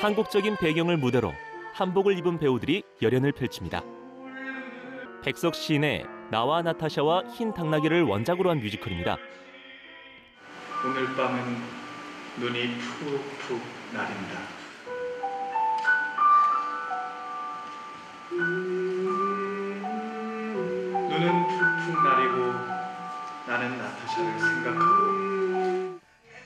한국적인 배경을 무대로 한복을 입은 배우들이 열연을 펼칩니다. 백석 시인의 나와 나타샤와 흰 당나귀를 원작으로 한 뮤지컬입니다. 오늘 밤은 눈이 푹푹 나린다. 눈은 푹푹 나리고 나는 나타샤를 생각하고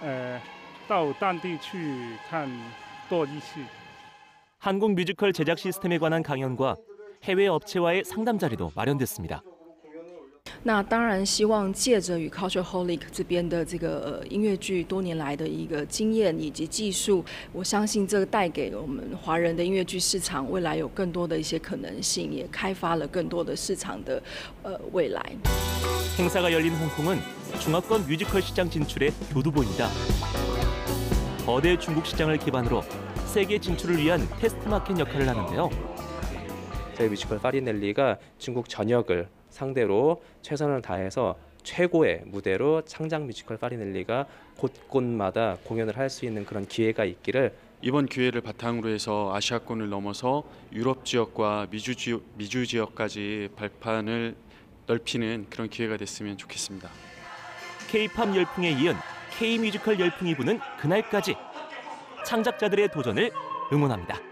呃，到当地去看多一次。 한국 뮤지컬 제작 시스템에 관한 강연과 해외 업체와의 상담 자리도 마련됐습니다. 那当然，希望借着与 Culture Holic 这边的这个呃音乐剧多年来的一个经验以及技术，我相信这个带给我们华人的音乐剧市场未来有更多的一些可能性，也开发了更多的市场的呃未来。 행사가 열린 홍콩은 중화권 뮤지컬 시장 진출의 교두보입니다. 거대 중국 시장을 기반으로 세계 진출을 위한 테스트 마켓 역할을 하는데요. 저희 뮤지컬 파리넬리가 중국 전역을 상대로 최선을 다해서 최고의 무대로 창작 뮤지컬 파리넬리가 곳곳마다 공연을 할 수 있는 그런 기회가 있기를 이번 기회를 바탕으로 해서 아시아권을 넘어서 유럽 지역과 미주 지역, 미주 지역까지 발판을 넓히는 그런 기회가 됐으면 좋겠습니다. K-팝 열풍에 이은 K 뮤지컬 열풍이 부는 그날까지 창작자들의 도전을 응원합니다.